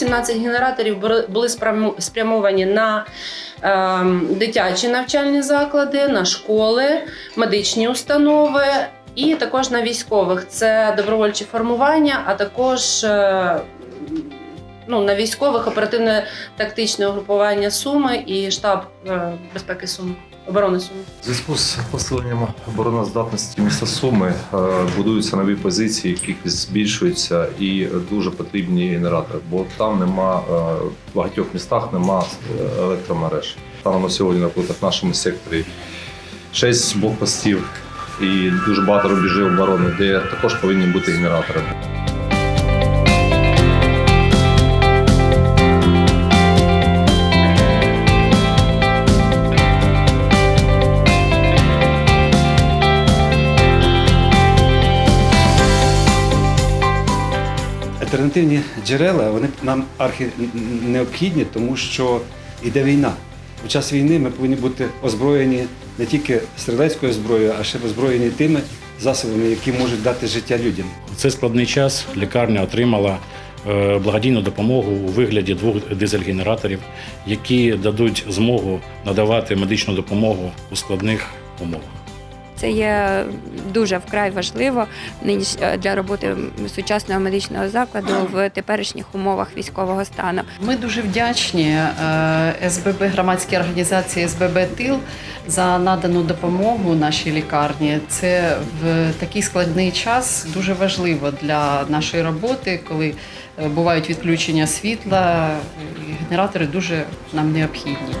15 генераторів були- були спрямовані на ем, дитячі навчальні заклади, на школи, медичні установи і також на військових. Це добровольчі формування, а також е, ну, на військових оперативно-тактичне угрупування Суми і штаб е, безпеки Суми, оборони Суми. Зв'язку з посиленням обороноздатності міста Суми е, будуються нові позиції, кількість збільшується і дуже потрібні генератори, бо там нема е, в багатьох містах нема електромереж. Там на сьогодні, наприклад, в нашому секторі 6 блокпостів і дуже багато рубежів оборони, де також повинні бути генератори. Альтернативні джерела вони нам архі необхідні, тому що йде війна. У час війни ми повинні бути озброєні не тільки стрілецькою зброєю, а ще озброєні тими засобами, які можуть дати життя людям. В цей складний час лікарня отримала е, благодійну допомогу у вигляді двох дизель-генераторів, які дадуть змогу надавати медичну допомогу у складних умовах. Це є дуже вкрай важливо е, для роботи сучасного медичного закладу в теперішніх умовах військового стану. Ми дуже вдячні е, СББ громадській організації СББ Тил за надану допомогу нашій лікарні. Це в такий складний час дуже важливо для нашої роботи, коли е, бувають відключення світла. і Генератори дуже нам необхідні.